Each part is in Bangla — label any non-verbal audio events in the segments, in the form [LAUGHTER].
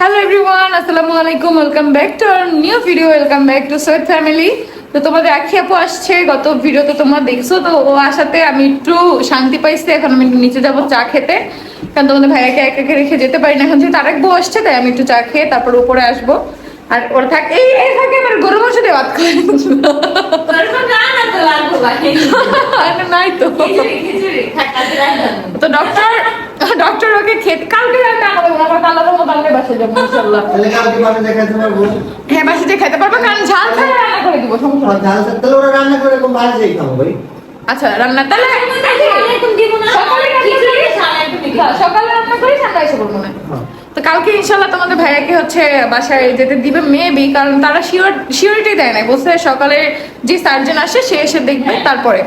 হ্যালো এভরিওয়ান আসসালামু আলাইকুম welcome back to our new video welcome back to Syed family তো তোমাদের আখি আপু আসছে। গত ভিডিওতে তোমরা দেখছ। তো ও আসাতে আমি একটু শান্তি পাইছি। এখন আমি একটু নিচে যাব চা খেতে। কারণ তোমাদের ভাইয়াকে একা রেখে যেতে পারি না। এখন যেহেতু আরেক বউ আসছে, তাই আমি একটু চা খেয়ে তারপর উপরে আসব। আর ওর থাক এই এই থাকে আমার গরু মাংস দিয়ে ভাত খাই নাই। তো। তো ডক্টর ডক্টর ওকে খেতে কালকে রান্না করব আমরা কাল আবার কালকে বাসে যাব ইনশাল্লাহ। তাহলে কালকে বাসা পারব? হ্যাঁ বাসে খেতে পারব কারণ ঝাল ছাড়া রান্না করে দিব সমস্যা ঝাল তাহলে ওরা রান্না করে যাই খাব ভাই। আচ্ছা রান্না তাহলে সকালে রান্না করি হ্যাঁ, সকালে রান্না করি ঠান্ডা এসে পড়ব না। হ্যাঁ। তো কালকে ইনশাল্লাহ তোমাদের ভাইয়াকে হচ্ছে বাসায় যেতে দিবে মেবি কারণ তারা শিওর শিওরিটি দেয় না বলছে সকালে যে সার্জন আসে, সে এসে দেখবে, তারপরে।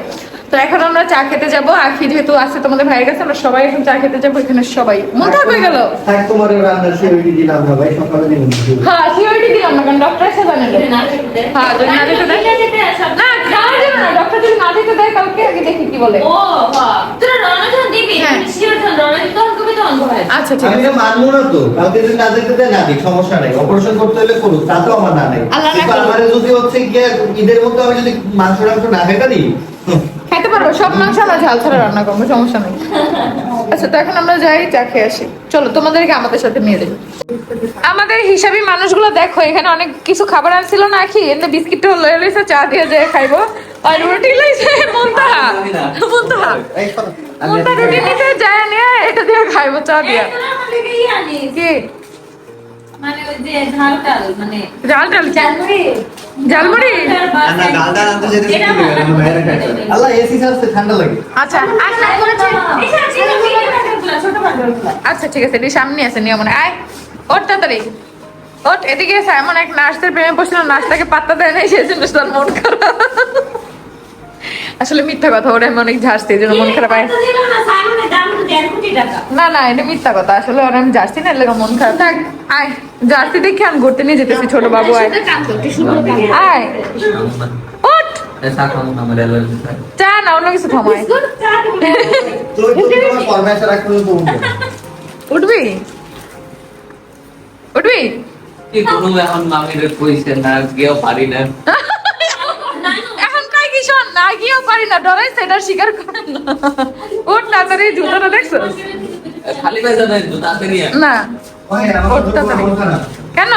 তো এখন আমরা চা খেতে যাব। আখি যেহেতু আছে তোমাদের ভাইয়ের কাছে আমরা সবাই এখন চা খেতে যাব এখানে সবাই। মন খারাপ হয়ে গেল? হ্যাঁ সিওরিটি দিলাম না কারণ ডক্টর এসে জানে হ্যাঁ যদি না দিতে দেয়। না খাওয়া যাবে না ডক্টর যদি না দিতে দেয় কালকে আগে দেখি কি বলে। হ্যাঁ। আচ্ছা ঠিক আছে। তো মানবো না তো। কালকে যদি না দেখতে দেয় না দিক সমস্যা নাই। অপারেশন করতে হলে করুক তাতেও আমার না নাই। আল্লাহ যদি হচ্ছে গিয়ে ঈদের মধ্যে আমি যদি মাংস টাংস না খেতে দিই খাইতে পারব? সব মাংস আমরা ঝাল ছাড়া রান্না করব সমস্যা নেই। আচ্ছা তো এখন আমরা যাই চা খেয়ে আসি। চলো তোমাদেরকে আমাদের সাথে নিয়ে যাই। আমাদের হিসাবি মানুষগুলো দেখো এখানে অনেক কিছু খাবার আনছিল না কি? এনে বিস্কিট লয়ে লইছে চা দিয়ে যায় খাইবো। আর রুটি লইছে মুন্তাহা। মুন্তাহা। মুন্তা রুটি নিতে যায় নিয়ে এটা দিয়ে খাইবো চা দিয়ে। কি? জাল ডাল ঝালমুড়ি আল্লাহ এসি চালাতে ঠান্ডা লাগে। আচ্ছা আচ্ছা। ঠিক আছে সামনে আছে নিয়ম মনে আয় ওর তাড়াতাড়ি। ওট এদিকে এমন এক নার্সের প্রেমে পড়ছিল নার্সটাকে পাত্তা দেয় নাই সেই জন্য তার মন খারাপ। আসলে মিথ্যা কথা ওরা আমি অনেক ঝাড়ছি এই জন্য মন খারাপ হয়। না না এটা মিথ্যা কথা আসলে ওরা আমি জার্সি না এলাকা মন খারাপ। থাক আয়। জার্সি দেখে আমি ঘুরতে নিয়ে যেতেছি ছোট বাবু আয়। আয়। চা না অন্য কিছু থামায় উঠবে। উঠবি? উঠবি? কি করব এখন মামির কইছে না গিয়েও পারি না। শোন পারি না ডরাই সেটা স্বীকার করে না। ওর তাড়াতাড়ি জুতোটা দেখছ? খালি তাড়াতাড়ি না। মন খারাপ। কেন?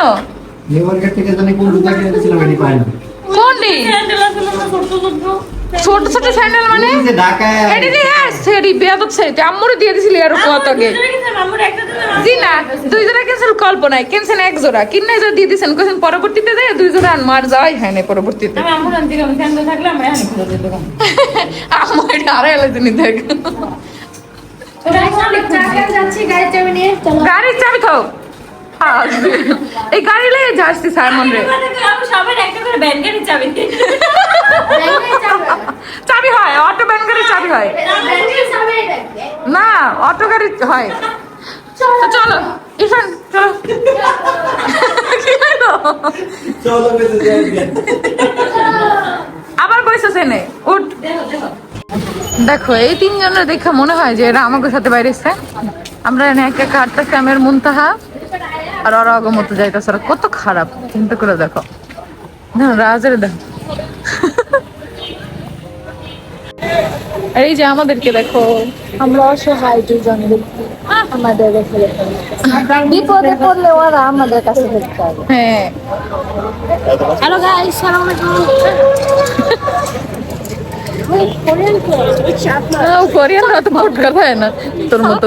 নিউ মার্কেট থেকে জানি কোন জুতা কিনেছিলাম এটি পাই না। কোনটি ছোট ছোট স্যান্ডেল মানে? এটি দিয়ে হ্যাঁ সেটি বেয়াদব সেটি আম্মুরে দিয়ে দিছিলি আর কত আগে জি না দুই জোড়া ক্যান্সেল কল্পনায় ক্যান্সেল এক জোড়া কিনে জোড়া দিয়ে দিছেন কোথায় পরবর্তীতে দেয় দুই জোড়া আর মার যাওয়াই হয় না পরবর্তীতে। [LAUGHS] আম্মু এটা আড়াই আলাদা নিতে দেখ। গাড়ির চাবি থাও এই গাড়ি লেগে যাচ্ছি সাইমন রে। চাবি হয় অটো ভ্যান গাড়ির চাবি হয় না অটো গাড়ি হয়। তো চলো ইরফান চলো? চলো আবার বসে সেনে উঠ। দেখো এই তিনজনের দেখে মনে হয় যে এরা আমাকে সাথে বাইরে এসছে। আমরা এনে একটা কাটতেছি আমের মুনতাহা আর ওরা আগমত যাইতেছে। ওরা কত খারাপ চিন্তা করে দেখো। রাজের দেখো এই যে আমাদেরকে দেখো। আমরা অসহায় দুজন ব্যক্তি আমাদের রেখে বিপদে পড়লে ওরা আমাদের কাছে দেখতে হবে হ্যাঁ। হ্যালো গাইস সালাম তো ভোট কথা হয় না তোর মতো।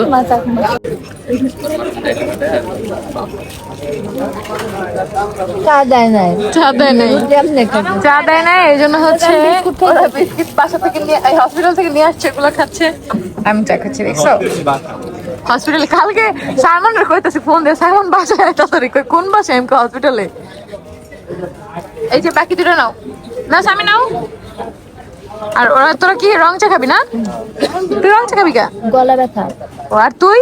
চা দেয় নাই। চা দেয় নাই। চা দেয় না এই জন্য হচ্ছে বিস্কিট বাসা থেকে নিয়ে এই হসপিটাল থেকে নিয়ে আসছে এগুলো খাচ্ছে। আমি চা খাচ্ছি দেখছ? হসপিটালে কালকে সাইমন রে কইতেছি ফোন দিয়ে সাইমন বাসায় তাড়াতাড়ি কই কোন বাসায়? এমকে হসপিটালে এই যে বাকি দুটো নাও। না স্বামী নাও। আর ওরা তোরা কি রং চা খাবি না? তুই রং চা খাবি কে? গলা ব্যথা। ও আর তুই?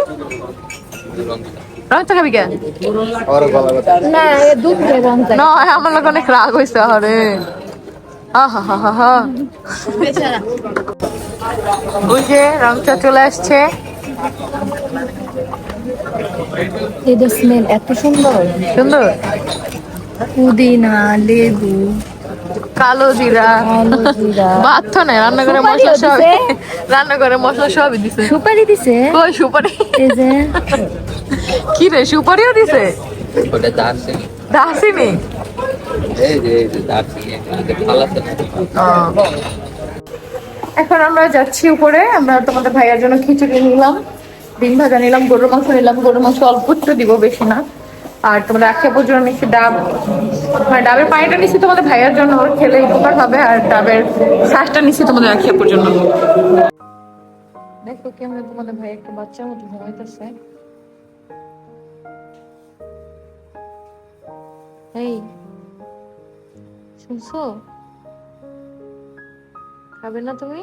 রং চা খাবি কে? না দুধ রং না আমার লোক অনেক রাগ হয়েছে আরে ওই যে রংটা চলে আসছে। এদের স্মেল এত সুন্দর। সুন্দর? পুদিনা লেবু। কালো জিরা। কালো ভাত তো নাই রান্না করে মশলা সব। রান্না করে মশলা সবই দিছে। সুপারি দিছে? কই সুপারি। এই যে। কি রে সুপারিও দিছে? ওটা দার্সিনি দাসিনি এখানে আমরা যাচ্ছি উপরে, আমরা তোমাদের ভাইয়ার জন্য খিচুড়ি নিলাম, ডিম ভাজা নিলাম, গরুর মাংস নিলাম, গরুর মাংস অল্প একটু দিব বেশি না। আর তোমরা আখে জন্য নিচ্ছি ডাব। মানে ডাবের পানিটা নিচ্ছি তোমাদের ভাইয়ার জন্য খেলে উপকার হবে, আর ডাবের শ্বাসটা নিচ্ছি তোমাদের আখে জন্য দেখো কেমন তোমাদের ভাই বাচ্চার মতো ঘুমাইতেছে। এই শুনছো? খাবে না তুমি?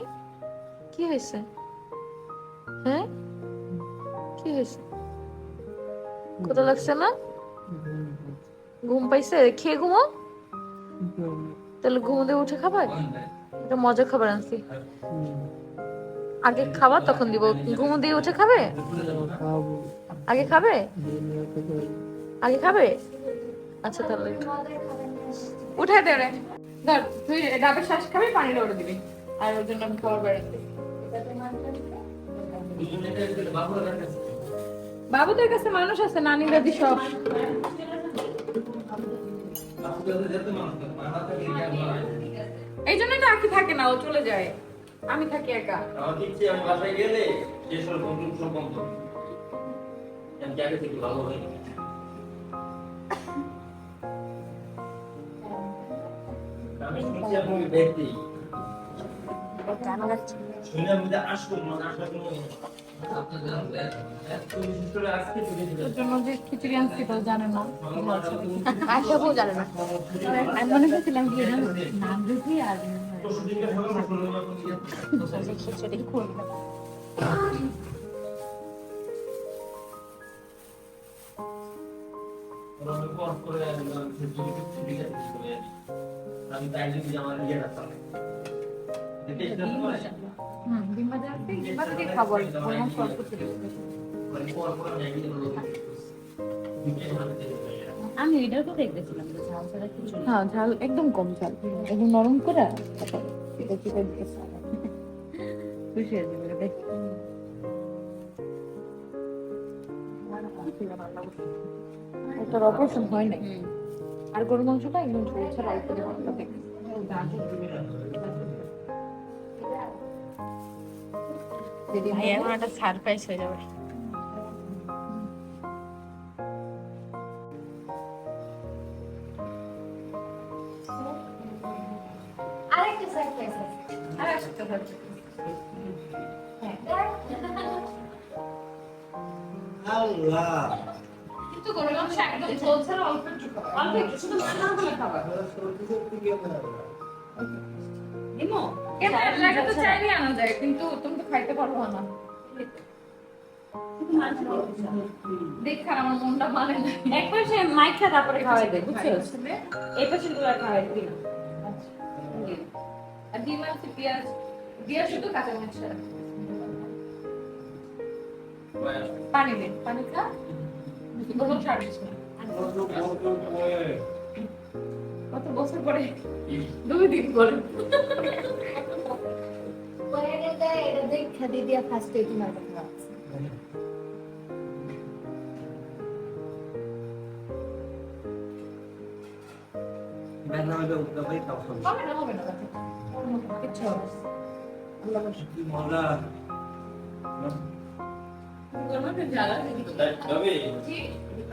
কি হয়েছে? হ্যাঁ? কি হয়েছে? কোথা লাগছে না? ঘুম পাইছে? খেয়ে ঘুমো? তাহলে ঘুমোতে উঠে খাবার এটা মজা খাবার আনছি। আগে খাবার তখন দিব। ঘুমো দিয়ে উঠে খাবে? আগে খাবে? আগে খাবে? আচ্ছা তাহলে। উঠে দে ধর, তুই ডাবের শ্বাস খাবি, পানি ওরে দিবি। আর ওর জন্য আমি বাবুদের কাছে মানুষ আছে, নানি দাদি সব। এই জন্যই তো আঁকি থাকে না, ও চলে যায়। আমি থাকি একা। আমি খিচুড়ি আনছি তো জানে না আশা বউ জানে না আমি মনে করছিলাম কি নাম রুটি আর খিচুড়ি করে আমি তাই যদি আমার ইয়ে রাখতাম হুম ডিম ভাজা আছে ডিম ভাজা দিয়ে খাব আর ওর মাংস অল্প ছিল। আমি এটার কথা দেখতেছিলাম ঝাল ছাড়া খিচুড়ি হ্যাঁ ঝাল একদম কম ঝাল। একদম নরম করে এটা চিপে খুশি হয়ে যাবে দেখ। ওটার অপারেশন হয় নাই। আর গরু মাংসটা একদম ঝোল ছাড়া অল্প দিয়ে যদি ভাই এখন একটা সারপ্রাইজ হয়ে যাবে। অল্প একটু খাবার অল্প একটু খাবার ইমো কেমন লাগে তো চাইলে আনা যায় কিন্তু তুমি তো খাইতে পারব না। দেখ আমার মনটা মানে না। একবার সে মাইখা তারপরে খাওয়াই দে বুঝছ? এই পাশেরগুলো খাওয়াই দিবি না। আর ডিম আছে পেঁয়াজ পেঁয়াজ শুধু কাঁচা মরিচ পানি দে। পানি খা। গরম সার্ভিস কত বছর পরে? দুই দিন পরে। এটা দেখা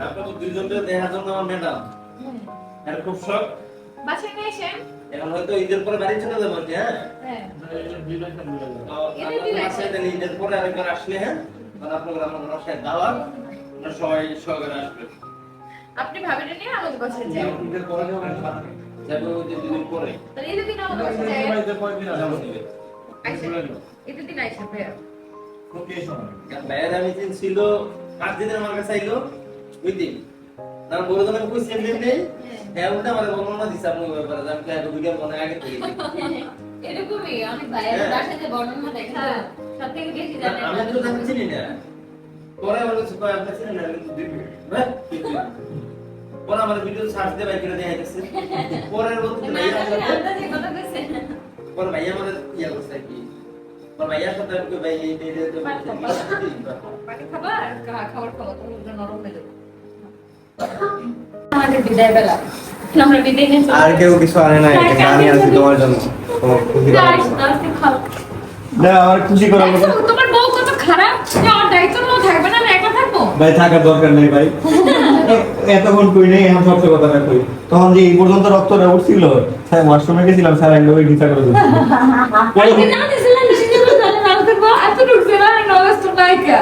আপনার তো দুইজনকে দেখার জন্য আমার ম্যাডাম। এর খুব শখ। বাসায় নিয়ে এসেন এখন হয়তো ঈদের পরে বাড়ি চলে যাব হ্যাঁ? হ্যাঁ। ঈদের পরে আরেকবার আসলে হ্যাঁ? তাহলে আপনার আমার বাসায় দাওয়াত সবাই সহকারে আসবেন আপনি ভাবিটা নিয়ে আমাদের বাসায় যাই ঈদের পরে যাব যে দুদিন পরে। তাহলে ঈদের দিন আমাদের বাসায় যাই যাব দিবে আইসেন ঈদের দিন আইসেন ভাইয়া। ভাইয়ের আমি ছিল পাঁচ দিনের আমার কাছে আইলো। ওই দিন বলে দিলাম কই সেম দিন নেই হ্যাঁ উল্টা আমার বর্ণনা দিছে আপনার ব্যাপারে আমি তো এত মনে আগে থেকে এরকমই আমি ভাইয়ের হ্যাঁ। বর্ণনা দেখা সব থেকে বেশি জানে আমি তো জানি চিনি না পরে আমার কাছে কয় আপনার না কিন্তু দিবি হ্যাঁ পরে আমার ভিডিও সার্চ দিয়ে বাইক করে দেয়া গেছে পরের বলতে ভাইয়া পরে ভাইয়া আমাদের ইয়া করছে কি পরে সাথে আমি ভাই এই পানি আর খাবার খাব তোমার জন্য নরম হয়ে যাবে আমাদের বিদায় বেলা আমরা বিদায় নিয়ে আর কেউ কিছু আনে নাই আমি আনছি তোমার জন্য। তোমার খুশি করার জন্য। না আমার খুশি করার জন্য তোমার বউ কত খারাপ? যে আমার দায়িত্ব নেওয়া থাকবে না আমি একলা থাকব? ভাই থাকার দরকার নেই ভাই। [LAUGHS] এতক্ষণ কই নেই এখন কথাটা কই। তখন যে এই পর্যন্ত রক্তটা উঠছিল স্যার ওয়াশরুমে গেছিলাম স্যার একদম ওই ঢিসা করে না দিছিলাম,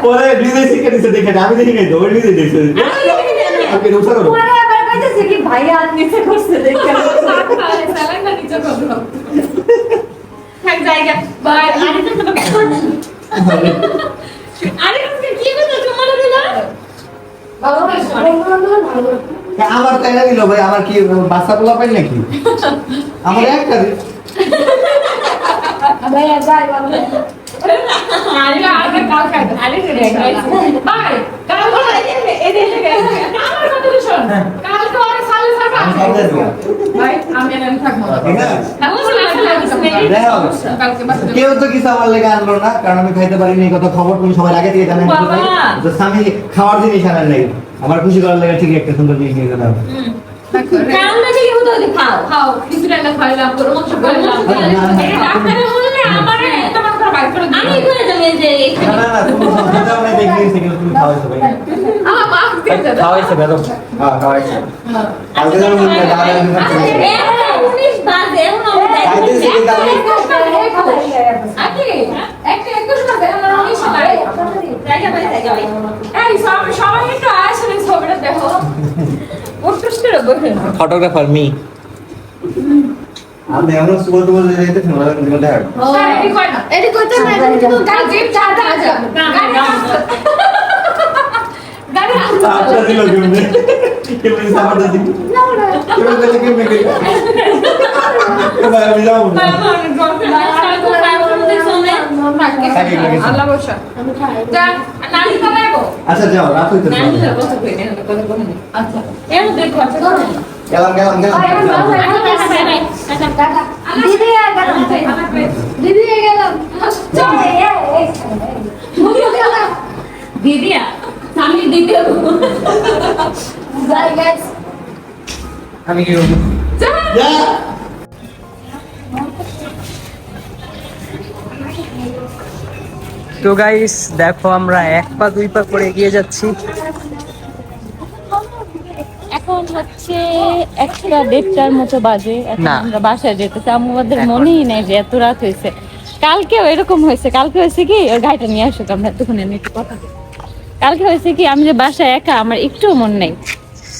পরে নিজে শিখে দিছে দেখে আমি দেখি নাই নিজে দেখছে। করো পরে আবার কইতেছে কি ভাইয়া আর নিচে করছে দেখে। স্যালাইনটা নিচে করো থাক জায়গা বাই আরে তো আরে কি কথা তোমার দিলা? ভালো আমার তাই না দিল ভাই আমার কি বাচ্চা পোলা পাই নাকি আমার একটা। ভাইয়া যাই বাবা। আমি আমি আমি বাসে কেউ তো কিছু আমার লেগে আনলো না কারণ আমি খাইতে পারিনি কথা খবর তুমি সবাই আগে থেকে জানেন। স্বামী খাওয়ার জিনিস আনার নেই। আমার খুশি করার লেগে ঠিক একটা সুন্দর জিনিস নিয়ে গেলাম খাও। খাও কিছু রান্না খাইলাম গরু মাংস করে আমি করে দেবো এই যে না না না তুমি সবটা দেখে নিয়েছি তুমি খাওয়াইছো ভাই। আমার মা দিয়ে দাও খাওয়াইছো বেরো হ্যাঁ খাওয়াইছো। কালকে যেন বলবে দাদা এ, উনিশ বাজে, এখন আমি। যাই। খাইতেছি কিন্তু আমি। একটা একুশ মাসে আমার উনিশ নাই জায়গা পাই, জায়গা পাই। এই সব সবাই একটু আসলে ছবিটা দেখো। উৎকৃষ্ট করে বসে ফটোগ্রাফার মি আমি এমন সুবল টুবল যেতে শুনলাম কিন্তু দেখা এডি কয় না এটি করতে না, এটি কিন্তু গাড়ি জিপ চাটা আছে গাড়ি আসছে গাড়ি আসছে আচ্ছা দিল কেমনে কেমনে সামার দিদি কেমনে বলে কেমনে কে ভাই আমি যাব যা আচ্ছা যাও রাত হইতে না না আচ্ছা আচ্ছা গেলাম গেলাম গেলাম দিদি গেলাম। দিদি গেলাম। চল, এই, এই, এই। দিদিয়া আমি দিদিয়া যাই গাইস আমি কি করব? যা। তো গাইস দেখো আমরা এক পা দুই পা করে এগিয়ে যাচ্ছি। এখন হচ্ছে একটা দেড়টার মতো বাজে এখন না। আমরা বাসায় যেতেছি। আমাদের এখন। মনেই নেই যে এত রাত হয়েছে। কালকেও এরকম হয়েছে। কালকে হয়েছে কি ওই গাড়িটা নিয়ে আসো আমরা এতক্ষণ আমি একটু কথা বলি। কালকে হয়েছে কি আমি যে বাসায় একা আমার একটুও মন নেই।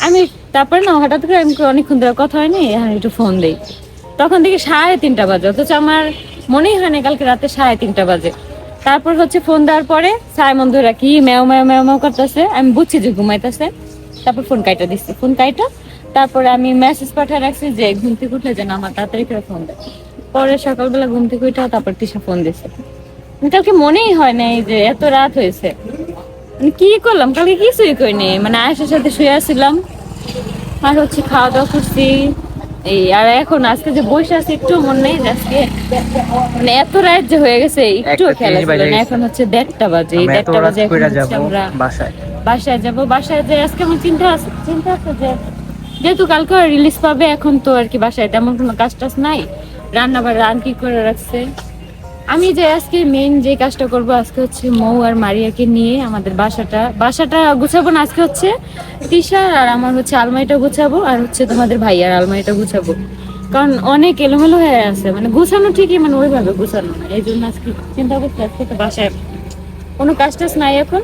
আমি তারপরে না হঠাৎ করে আমি অনেকক্ষণ ধরে কথা হয়নি আমি একটু ফোন দিই। তখন থেকে সাড়ে তিনটা বাজে অথচ আমার মনেই হয় না কালকে রাতে সাড়ে তিনটা বাজে। তারপর হচ্ছে ফোন দেওয়ার পরে সাইমন ধরে কি ম্যাও ম্যাও ম্যাও ম্যাও করতেছে। আমি বুঝছি যে ঘুমাইতেছে। তারপর ফোন কাইটা দিচ্ছি ফোন কাইটা তারপরে আমি মেসেজ পাঠিয়ে রাখছি যে ঘুম থেকে উঠলে যেন আমার তাড়াতাড়ি করে ফোন দেয়। পরে সকালবেলা ঘুম থেকে উঠে তারপর তিশা ফোন দিছে। কালকে মনেই হয় নাই যে এত রাত হয়েছে। কি করলাম? কালকে কিছুই করিনি মানে আয়েশার সাথে শুয়ে আসছিলাম আর হচ্ছে খাওয়া দাওয়া করছি। এই আর এখন আজকে যে বসে আছি একটু মন নেই আজকে মানে এত রাত যে হয়ে গেছে একটু খেলা ছিল না। এখন হচ্ছে দেড়টা বাজে। এই দেড়টা বাজে আমরা বাসায়। বাসায় যাব। বাসায় যে আজকে আমার চিন্তা আছে চিন্তা আছে যে যেহেতু কালকে রিলিজ পাবে, এখন তো আর কি বাসায় তেমন কোনো কাজ টাজ নাই। রান্না বাড়া আনকি করে রাখছে? আমি যে আজকে মেইন যে কাজটা করব আজকে হচ্ছে মৌ আর মারিয়াকে নিয়ে আমাদের বাসাটা। বাসাটা গুছাবো না, আজকে হচ্ছে তিশার আর আমার হচ্ছে আলমারিটা গুছাবো, আর হচ্ছে তোমাদের ভাইয়ার আলমারিটা গুছাবো। কারণ অনেক এলোমেলো হয়ে আছে মানে গুছানো ঠিকই মানে ওইভাবে গুছানো না। এই জন্য আজকে চিন্তা করছি আজকে তো বাসায় কোনো কাজ টাজ নাই এখন।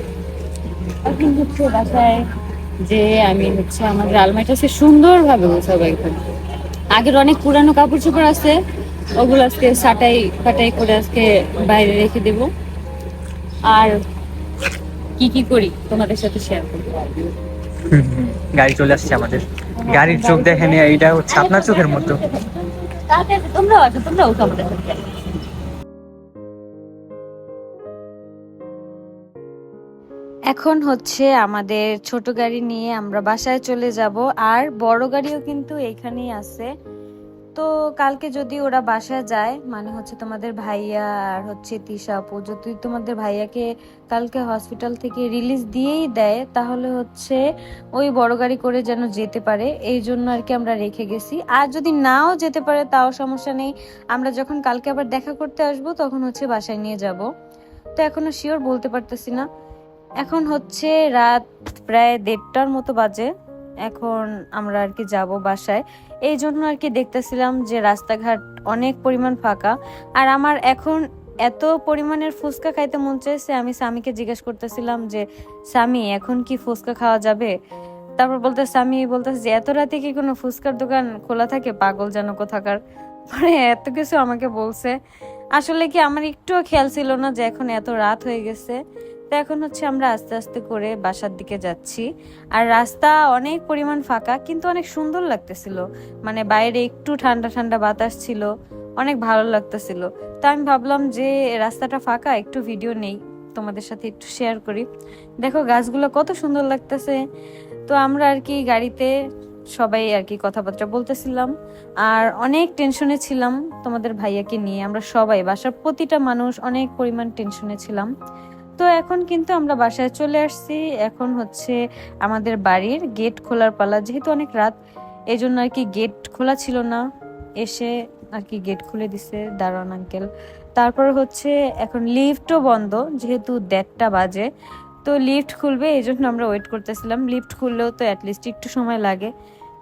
এখন হচ্ছে বাসায় যে আমি হচ্ছে আমাদের আলমারিটা সে সুন্দরভাবে গোছাবো একদম। আগের অনেক পুরানো কাপড় চোপড় আছে ওগুলো আজকে সাটাই ফাটাই করে আজকে বাইরে রেখে দেব। আর কি কি করি তোমাদের সাথে শেয়ার করব? গাড়ি চলে আসছে আমাদের। গাড়ির চোখ দেখে নিয়ে এইটা হচ্ছে আপনার চোখের মতো। তোমরাও আছো তোমরাও তো আমাদের এখন হচ্ছে আমাদের ছোট গাড়ি নিয়ে আমরা বাসায় চলে যাব, আর বড় গাড়িও কিন্তু এখানেই আছে। তো কালকে যদি ওরা বাসায় যায় মানে হচ্ছে তোমাদের ভাইয়া আর হচ্ছে তিশা আপু, যদি তোমাদের ভাইয়াকে কালকে হসপিটাল থেকে রিলিজ দিয়েই দেয়, তাহলে হচ্ছে ওই বড় গাড়ি করে যেন যেতে পারে, এই জন্য আর কি আমরা রেখে গেছি। আর যদি নাও যেতে পারে, তাও সমস্যা নেই। আমরা যখন কালকে আবার দেখা করতে আসব, তখন হচ্ছে বাসায় নিয়ে যাব। তো এখনও শিওর বলতে পারতেছি না। এখন হচ্ছে রাত প্রায় দেড়টার মতো বাজে। এখন আমরা আর কি যাব বাসায়। এই জন্য আর কি দেখতেছিলাম যে রাস্তাঘাট অনেক পরিমাণ ফাঁকা। আর আমার এখন এত পরিমাণের ফুচকা খাইতে মন চাইছে, আমি স্বামীকে জিজ্ঞেস করতেছিলাম যে, স্বামী, এখন কি ফুচকা খাওয়া যাবে? তারপর বলতে, স্বামী বলতেছে যে, এত রাতে কি কোনো ফুচকার দোকান খোলা থাকে? পাগল যেন কোথাকার? মানে এত কিছু আমাকে বলছে। আসলে কি আমার একটুও খেয়াল ছিল না যে, এখন এত রাত হয়ে গেছে। তো এখন হচ্ছে আমরা আস্তে আস্তে করে বাসার দিকে যাচ্ছি। আর রাস্তা অনেক পরিমাণ ফাঁকা, কিন্তু অনেক সুন্দর লাগতেছিল। মানে বাইরে একটু ঠান্ডা ঠান্ডা বাতাস ছিল, অনেক ভালো লাগতেছিল। তো আমি ভাবলাম যে রাস্তাটা ফাঁকা, একটু ভিডিও নেই, তোমাদের সাথে একটু শেয়ার করি। দেখো, গাছগুলো কত সুন্দর লাগতেছে। তো আমরা আর কি গাড়িতে সবাই আর কি কথাবার্তা বলতেছিলাম। আর অনেক টেনশনে ছিলাম তোমাদের ভাইয়াকে নিয়ে। আমরা সবাই, বাসার প্রতিটা মানুষ অনেক পরিমাণ টেনশনে ছিলাম। তো এখন কিন্তু আমরা বাসায় চলে আসছি। এখন হচ্ছে আমাদের বাড়ির গেট খোলার পালা। যেহেতু অনেক রাত এই জন্য আর কি গেট খোলা ছিল না। এসে আর কি গেট খুলে দিছে দারোয়ান আঙ্কেল। তারপর হচ্ছে এখন লিফটও বন্ধ, যেহেতু দেড়টা বাজে। তো লিফট খুলবে এই জন্য আমরা ওয়েট করতেছিলাম। লিফট খুললেও তো অ্যাটলিস্ট একটু সময় লাগে।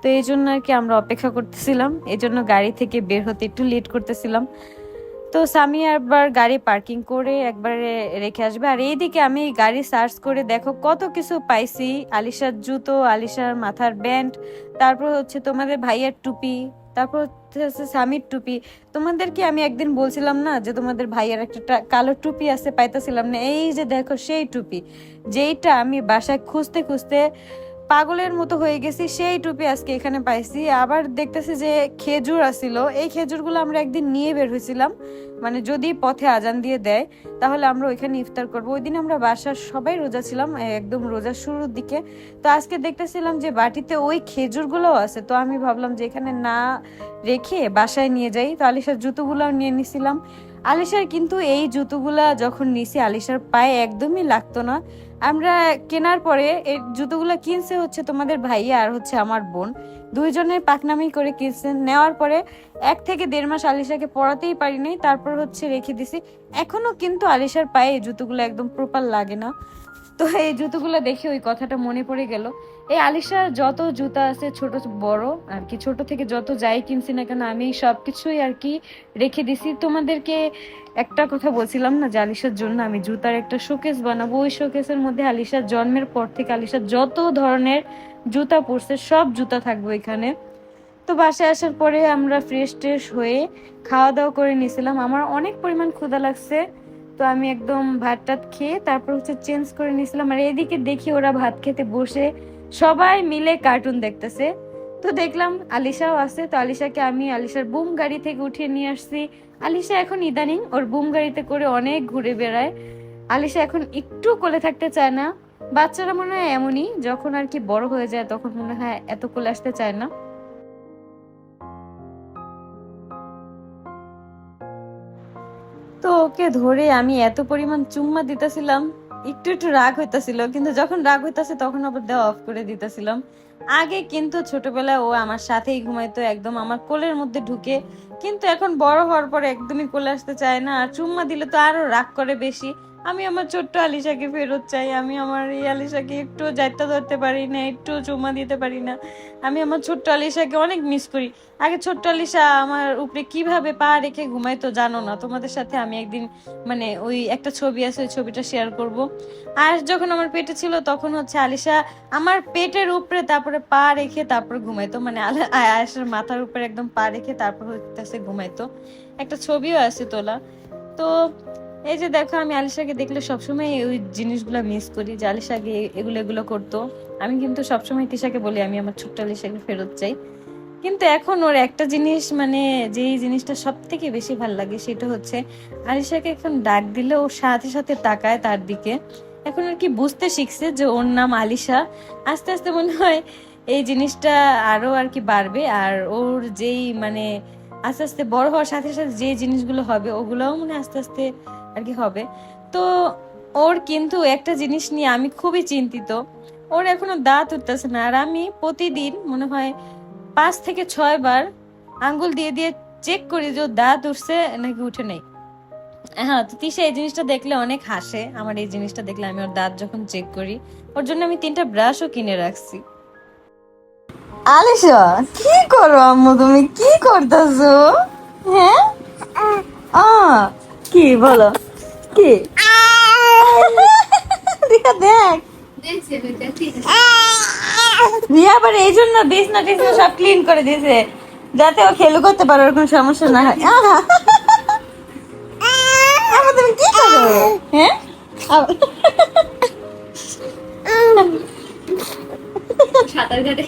তো এই জন্য আর কি আমরা অপেক্ষা করতেছিলাম। এই জন্য গাড়ি থেকে বের হতে একটু লেট করতেছিলাম। তো স্বামী একবার গাড়ি পার্কিং করে একবারে রেখে আসবে। আর এইদিকে আমি গাড়ি সার্চ করে দেখো কত কিছু পাইছি। আলিশার জুতো, আলিশার মাথার ব্যান্ড, তারপর হচ্ছে তোমাদের ভাইয়ের টুপি, তারপর হচ্ছে স্বামীর টুপি। তোমাদেরকে আমি একদিন বলছিলাম না যে তোমাদের ভাইয়ের একটা কালো টুপি আছে, পাইতেছিলাম না। এই যে দেখো সেই টুপি, যেইটা আমি বাসায় খুঁজতে খুঁজতে পাগলের মতো হয়ে গেছি, সেই টুপি আজকে এখানে পাইছি। আবার দেখতেছি যে খেজুর আসিল। এই খেজুরগুলো আমরা একদিন নিয়ে বের হয়েছিলাম। মানে যদি পথে আজান দিয়ে দেয়, তাহলে আমরা ওইখানে ইফতার করব। ওই দিন আমরা বাসার সবাই রোজা ছিলাম একদম রোজার শুরুর দিকে। তো আজকে দেখতেছিলাম যে বাটিতে ওই খেজুরগুলোও আছে। তো আমি ভাবলাম যে এখানে না রেখে বাসায় নিয়ে যাই। তো আলিশার জুতোগুলোও নিয়ে নিছিলাম। আলিশার কিন্তু এই জুতোগুলা যখন নিছি, আলিশার পায়ে একদমই লাগতো না। আমরা কেনার পরে এই জুতোগুলো কিনছে হচ্ছে তোমাদের ভাইয়া আর হচ্ছে আমার বোন। দুইজনের পাকনামি করে কিনছে। নেওয়ার পরে এক থেকে দেড় মাস আলিশাকে পড়াতেই পারিনি। তারপর হচ্ছে রেখে দিছি। এখনও কিন্তু আলিশার পায়ে এই জুতোগুলো একদম প্রপার লাগে না। তো এই জুতোগুলো দেখে ওই কথাটা মনে পড়ে গেল। এই আলিশার যত জুতা আছে, ছোট, বড়, আর কি ছোট থেকে যত যাই কিনছি না কেন, আমি সব কিছুই আর কি রেখে দিছি। তোমাদেরকে একটা কথা বলছিলাম না, যে আলিশার জন্য আমি জুতার একটা শোকেস বানাবো। ওই শোকেসের মধ্যে আলিশার জন্মের পর থেকে আলিশার যত ধরনের জুতা পরছে, সব জুতা থাকবে এখানে। তো বাসায় আসার পরে আমরা ফ্রেশ ট্রেশ হয়ে খাওয়া দাওয়া করে নিয়েছিলাম। আমার অনেক পরিমাণ ক্ষুধা লাগছে। তো আমি একদম ভাত টাত খেয়ে তারপর হচ্ছে চেঞ্জ করে নিয়েছিলাম। আর এদিকে দেখি ওরা ভাত খেতে বসে সবাই মিলে কার্টুন দেখতেছে। তো দেখলাম আলিশাও আছে, তো আলিশাকে আমি আলিশার বুম গাড়ি থেকে উঠিয়ে নিয়ে আসছি। আলিশা এখন ইদানিং ওর বুম গাড়িতে করে অনেক ঘুরে বেড়ায়। আলিশা এখন একটু কোলে থাকতে চায় না। বাচ্চারা মনে হয় এমনই, যখন আর কি বড় হয়ে যায় তখন মনে হয় এত কোলে আসতে চায় না। তো ওকে ধরে আমি এত পরিমাণ চুম্মা দিতেছিলাম একটু একটু রাগ হইতাছিল, কিন্তু যখন রাগ হইতাছে তখন আবার দেওয়া অফ করে দিতেছিলাম। আগে কিন্তু ছোটবেলায় ও আমার সাথেই ঘুমাইতো, একদম আমার কোলের মধ্যে ঢুকে, কিন্তু এখন বড় হওয়ার পর একদমই কোলে আসতে চায় না, আর চুম্মা দিলে তো আরও রাগ করে বেশি। আমি আমার ছোট্ট আলিশাকে ফেরত চাই, আমি আমার এই আলিশাকে একটু যাইতে ধরতে পারি না, একটু চুম্মা দিতে পারি না। আমি আমার ছোট্ট আলিশাকে অনেক মিস করি। আগে ছোট্ট আলিশা আমার উপরে কীভাবে পা রেখে ঘুমাইতো জানো না, তোমাদের সাথে আমি একদিন মানে ওই একটা ছবি আছে, ওই ছবিটা শেয়ার করব। আর যখন আমার পেটে ছিল তখন হচ্ছে আলিশা আমার পেটের উপরে তারপরে পা রেখে তারপর ঘুমাইতো মানে আয়েশার মাথার উপরে একদম পা রেখে তারপর হচ্ছে ঘুমাইতো। একটা ছবিও আছে তোলা। তো এই যে দেখো, আমি আলিশাকে দেখলে সবসময় ওই জিনিসগুলো মিস করি যে আলিশা আগে এগুলো এগুলো করতো। আমি কিন্তু সবসময় তিশাকে বলি, আমি আমার ছোট্ট আলিশাকে ফেরত চাই। কিন্তু এখন ওর একটা জিনিস মানে যেই জিনিসটা সব থেকে বেশি ভালো লাগে সেটা হচ্ছে আলিশাকে এখন ডাক দিলে ও সাথে সাথে তাকায় তার দিকে। এখন আর কি বুঝতে শিখছে যে ওর নাম আলিশা। আস্তে আস্তে মনে হয় এই জিনিসটা আরও আর কি বাড়বে। আর ওর যেই মানে আস্তে আস্তে বড় হওয়ার সাথে সাথে যে জিনিসগুলো হবে, ওগুলোও মানে আস্তে আস্তে আর কি হবে। তো ওর কিন্তু একটা জিনিস নিয়ে আমি খুবই চিন্তিত। ওর এখনও দাঁত উঠতেছে না। আর আমি প্রতিদিন মনে হয় পাঁচ থেকে ছয় বার আঙ্গুল দিয়ে দিয়ে চেক করি যে দাঁত উঠছে নাকি উঠে নেই। হ্যাঁ তো তিশা এই জিনিসটা দেখলে অনেক হাসে। আমার এই জিনিসটা দেখলে আমি ওর দাঁত যখন চেক করি, ওর জন্য আমি তিনটা ব্রাশও কিনে রাখছি। আলিশা, কি করো আম্মু তুমি? কি করতেছো? হ্যাঁ? আ, কি বলো? কি? রিয়া, দেখ। রিয়া আবার এই জন্য বিছনা টিছনা সব ক্লিন করে দিয়েছে। যাতে ও খেলু করতে পারে, ওর কোনো সমস্যা না হয়! আম্মু, তুমি কি করো? হ্যাঁ? সাঁতার কাটে।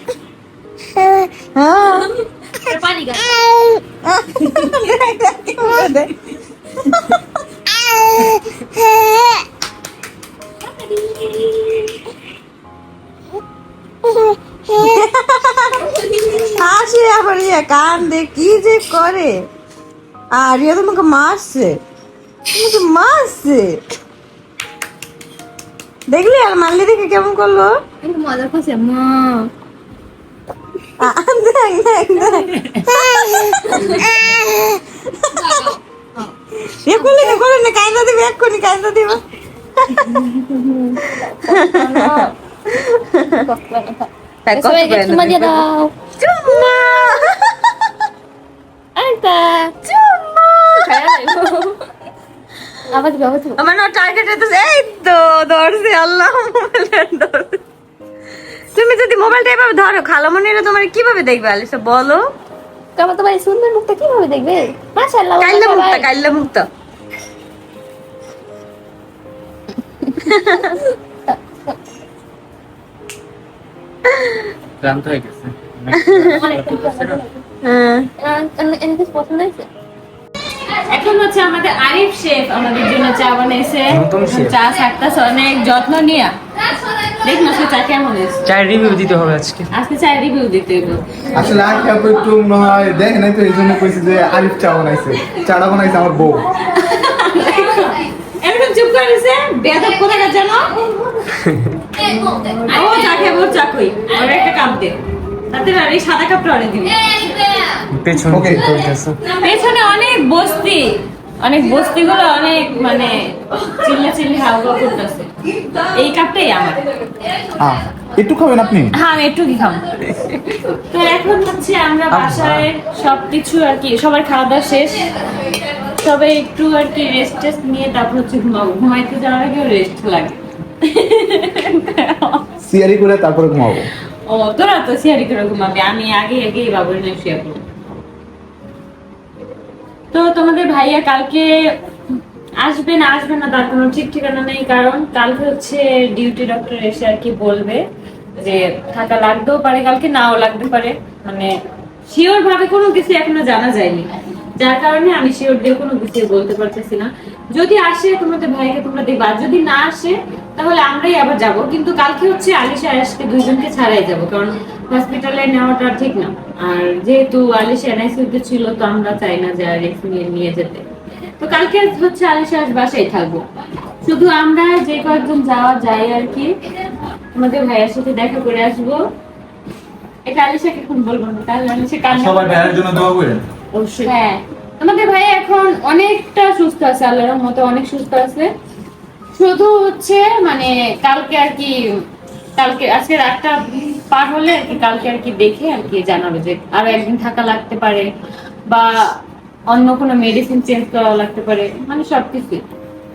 হাসি আবার ইয়ে কান দে কি যে করে? আর ইয়ে তোমাকে মারছে। তোমাকে মারছে। দেখলি আর মারলি দেখে কেমন করল? মজা করছে, মা। দেখ দেখ দেখ এ করলে না করলে না কাইন্দা দিবে চুম্মা আমার না টার্গেট এই তো, ধরছে, আল্লাহ ধরছে। তুমি যদি মোবাইলটা এভাবে ধরো খালামণিরা তোমার কীভাবে দেখবে আলিসা বলো? তোমার তোমার সুন্দর মুখটা কীভাবে দেখবে? মাশাআল্লাহ কাইল্লা মুক্তা কাইল্লা মুক্তা ক্লান্ত হয়ে গেছে। হ্যাঁ পছন্দ হয়েছে এখন হচ্ছে আমাদের আরিফ শেফ আমাদের জন্য চা বানাইছে। চা ছাকতাছে অনেক যত্ন নিয়ে। দেখ না সে চা কেমন চায়ের রিভিউ দিতে হবে আজকে। আজকে চা রিভিউ দিতে হইব। আসলে আর করে একটু হয় দেখে নাই তো এই জন্য কইছি যে চা বানাইছে। চাটা বানাইছে আমার বউ। এরকম চুপ করে রয়েছে? বেয়াদব কোথাকার জানো? [LAUGHS] ও চা খাব চা কই? আর একটা কাপ দে। তাতে আর এই সাদা কাপটা অনেক Okay. পেছনে অনেক বস্তি। অনেক বস্তিগুলো অনেক মানে চিল্লা চিল্লি হাওয়া করতেছে। এই কাপটাই আমার। একটু খাবেন আপনি? হ্যাঁ আমি একটু কি খাব? তো এখন হচ্ছে আমরা বাসায় সবকিছু আর কি সবার খাওয়া দাওয়া শেষ। সবাই একটু আর কি রেস্ট টেস্ট নিয়ে তারপর হচ্ছে ঘুমাবো। ঘুমাইতে যাওয়ার আগে রেস্ট লাগে। সিয়ারি করে তারপরে ঘুমাবো। ও তোরা তো সিয়ারি করে ঘুমাবি। আমি আগে আগে বাবুর নিয়ে শুয়ে পড়ব। তো তোমাদের ভাইয়া কালকে আসবে না আসবে না, তার কোনো ঠিক ঠিকানা নেই, কারণ কালকে হচ্ছে ডিউটি ডক্টর এসে আর কি বলবে যে থাকা লাগতেও পারে, কালকে নাও লাগতে পারে। মানে শিওর ভাবে কোনো কিছু এখনও জানা যায়নি। যার কারণে আমি শিওর দিয়ে কোনো কিছু বলতে পারতেছি না। যদি আসে, তোমাদের ভাইকে তোমরা দেখবা। যদি না আসে তাহলে আমরাই আবার যাব। কিন্তু কালকে হচ্ছে আলিশা আয়াসকে দুইজনকে ছাড়াই যাব কারণ হসপিটালে নেওয়াটা ঠিক না। আর যেহেতু আলিশা এনআইসিউতে ছিল তো আমরা চাই না যে আর নিয়ে নিয়ে যেতে। তো কালকে হচ্ছে আলিশা আজ বাসায় থাকব। শুধু আমরা যে কয়েকজন যাওয়া যায় আর কি আমাদের ভাইয়ের সাথে দেখা করে আসব। এটা আলিশাকে এখন বলব না তাহলে আলিশা কান্না সবাই ভাইয়ের জন্য দোয়া করেন। অবশ্যই। হ্যাঁ আমাদের ভাই এখন অনেকটা সুস্থ আছে আল্লাহর মতো অনেক সুস্থ আছে। শুধু হচ্ছে মানে কালকে আর কি কালকে আজকে রাতটা পার হলে আর কি কালকে আর কি দেখে আর কি জানাবে যে আরও একদিন থাকা লাগতে পারে বা অন্য কোনো মেডিসিন চেঞ্জ করা লাগতে পারে মানে সব কিছুই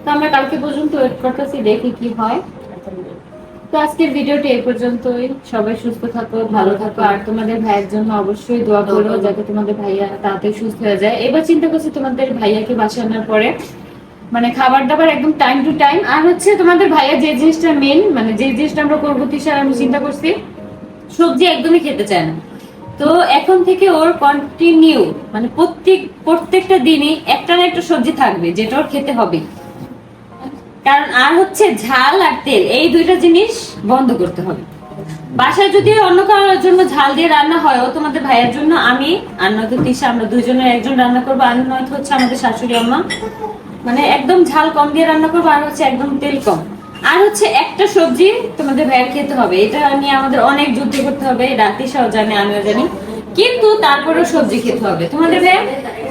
তো আমরা কালকে পর্যন্ত ওয়েট করতেছি দেখি কি হয়। তো আজকের ভিডিওটি এই পর্যন্তই। সবাই সুস্থ থাকো ভালো থাকো। আর তোমাদের ভাইয়ের জন্য অবশ্যই দোয়া করো। যাতে তোমাদের ভাইয়া তাড়াতাড়ি সুস্থ হয়ে যায়। এবার চিন্তা করছি তোমাদের ভাইয়াকে বাসায় আনার পরে মানে খাবার দাবার একদম টাইম টু টাইম আর হচ্ছে তোমাদের ভাইয়া যে জিনিসটা মেন মানে যে জিনিসটা আমরা করব তিসার আমি চিন্তা করছি, সবজি একদমই খেতে চায় না। তো এখন থেকে ওর কন্টিনিউ মানে প্রত্যেক, প্রত্যেকটা দিনই একটা না একটা সবজি থাকবে, যেটা ওর খেতে হবে। কারণ আর হচ্ছে ঝাল আর তেল, এই দুইটা জিনিস বন্ধ করতে হবে। বাসায় যদি অন্য কারোর জন্য ঝাল দিয়ে রান্না হয় তোমাদের ভাইয়ের জন্য, আমি আর নয়তো তিশা, আমরা দুজনের একজন রান্না করব, আর নয়তো হচ্ছে আমাদের শাশুড়ি, আম্মা। মানে একদম ঝাল কম দিয়ে রান্না করব, আর হচ্ছে একদম তেল কম। আর হচ্ছে একটা সবজি তোমাদের ভাইয়ের খেতে হবে, এটা নিয়ে আমাদের অনেক যুদ্ধ করতে হবে রাতিসাও জানে, আমিও জানি। কিন্তু তারপরেও সবজি খেতে হবে। তোমাদের ভাইয়া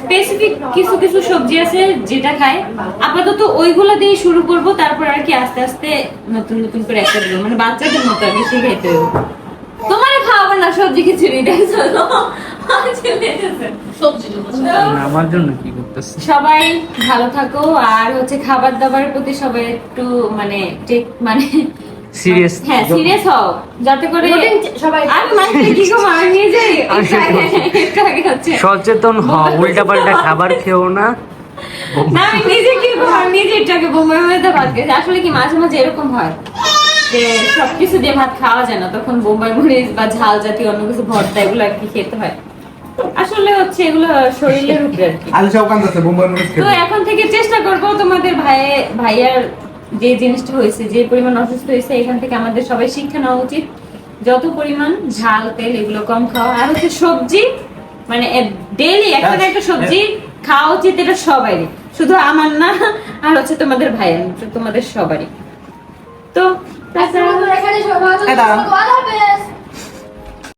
স্পেসিফিক কিছু কিছু সবজি আছে যেটা খায়। আপাতত ওইগুলো দিয়ে শুরু করব, তারপর আর কি আস্তে আস্তে নতুন নতুন করে একটা দেবো। মানে বাচ্চাদের মতো আর কি শিখাইতে হবে। তোমার খাওয়াবো না সবজি খিচুড়ি দেখছ আমার জন্য কি করতেছে? সবাই ভালো থাকো আর হচ্ছে খাবার দাবারের প্রতি সবাই একটু মানে ঠিক মানে সিরিয়াস হ্যাঁ সিরিয়াস হও। যাতে করে সবাই আমি মানে কি গো [LAUGHS] যাই আগে হচ্ছে। সচেতন হ উল্টা পাল্টা খাবার খেও না। না আমি নিজে কি এটাকে আসলে কি মাঝে মাঝে এরকম হয়? যে সবকিছু দিয়ে ভাত খাওয়া যায় না তখন বোম্বাই মরিচ বা ঝাল জাতীয় অন্য কিছু ভর্তা এগুলো আর কি খেতে হয়। আসলে হচ্ছে এগুলো শরীরের উপরে বোম্বাই মরিচ তো এখন থেকে চেষ্টা করব তোমাদের ভাই ভাইয়ার যে জিনিসটা হয়েছে যে পরিমাণ অসুস্থ হয়েছে এখান থেকে আমাদের সবাই শিক্ষা নেওয়া উচিত। যত পরিমাণ ঝাল তেল এগুলো কম খাওয়া। আর হচ্ছে সবজি মানে ডেইলি একটা না একটা সবজি খাওয়া উচিত এটা সবারই। শুধু আমার না আর হচ্ছে তোমাদের ভাইয়ের তোমাদের সবারই। তো। আল্লাহ হাফেজ।